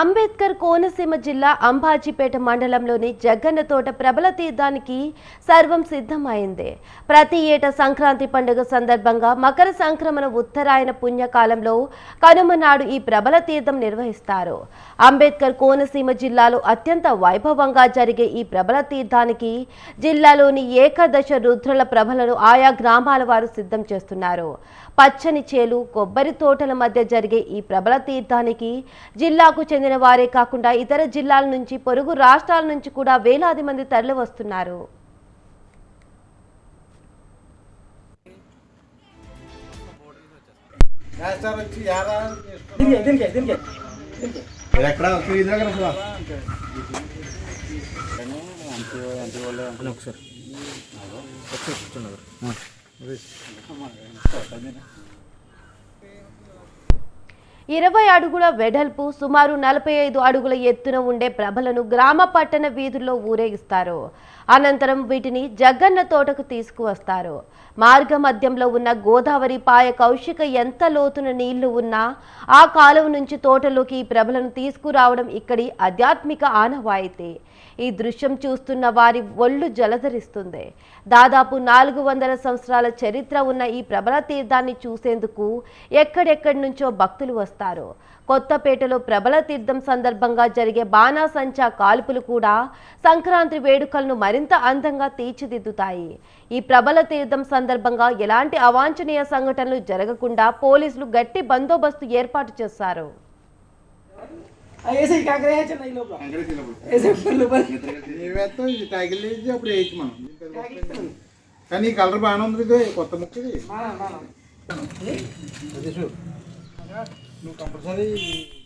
అంబేద్కర్ కోనసీమ జిల్లా అంబాజీపేట మండలంలోని జగన్నతోట ప్రబల తీర్థానికి సర్వం సిద్ధమైంది. ప్రతి ఏటా సంక్రాంతి పండుగ సందర్భంగా మకర సంక్రమణ ఉత్తరాయణ పుణ్యకాలంలో కనుమ నాడు ఈ ప్రబల తీర్థం నిర్వహిస్తారు. అంబేద్కర్ కోనసీమ జిల్లాలో అత్యంత వైభవంగా జరిగే ఈ ప్రబల తీర్థానికి జిల్లాలోని ఏకాదశ రుద్రుల ప్రభలను ఆయా గ్రామాల వారు సిద్ధం చేస్తున్నారు. పచ్చని చేలు కొబ్బరి తోటల మధ్య జరిగే ఈ ప్రబల తీర్థానికి జిల్లాకు చెందిన వారే కాకుండా ఇతర జిల్లాల నుంచి పొరుగు రాష్ట్రాల నుంచి కూడా వేలాది మంది తరలి వస్తున్నారు సార్ ఇరవై అడుగుల వెడల్పు సుమారు నలభై ఐదు అడుగుల ఎత్తున ఉండే ప్రభలను గ్రామ పట్టణ వీధుల్లో ఊరేగిస్తారు. అనంతరం వీటిని జగన్న తోటకు తీసుకువస్తారు. మార్గ మధ్యంలో ఉన్న గోదావరి పాయ కౌశిక ఎంత లోతున నీళ్ళు ఉన్నా ఆ కాలువ నుంచి తోటలోకి ఈ ప్రభలను తీసుకురావడం ఇక్కడి ఆధ్యాత్మిక ఆనవాయితీ. ఈ దృశ్యం చూస్తున్న వారి ఒళ్ళు జలధరిస్తుంది. దాదాపు నాలుగు వందల సంవత్సరాల చరిత్ర ఉన్న ఈ ప్రబల తీర్థాన్ని చూసేందుకు ఎక్కడెక్కడి నుంచో భక్తులు వస్తారు. వస్తారు కొత్తపేటలో ప్రబల తీర్థం సందర్భంగా జరిగే బాణాసంచా కాల్పులు కూడా సంక్రాంతి వేడుకలను మరింత అందంగా తీర్చిదిద్దుతాయి. ఈ ప్రబల తీర్థం సందర్భంగా ఎలాంటి అవాంఛనీయ సంఘటనలు జరగకుండా పోలీసులు గట్టి బందోబస్తు ఏర్పాటు చేశారు. కానీ కలర్ బాగానే ఉంది కొత్త ముక్కది. nunca empezó a.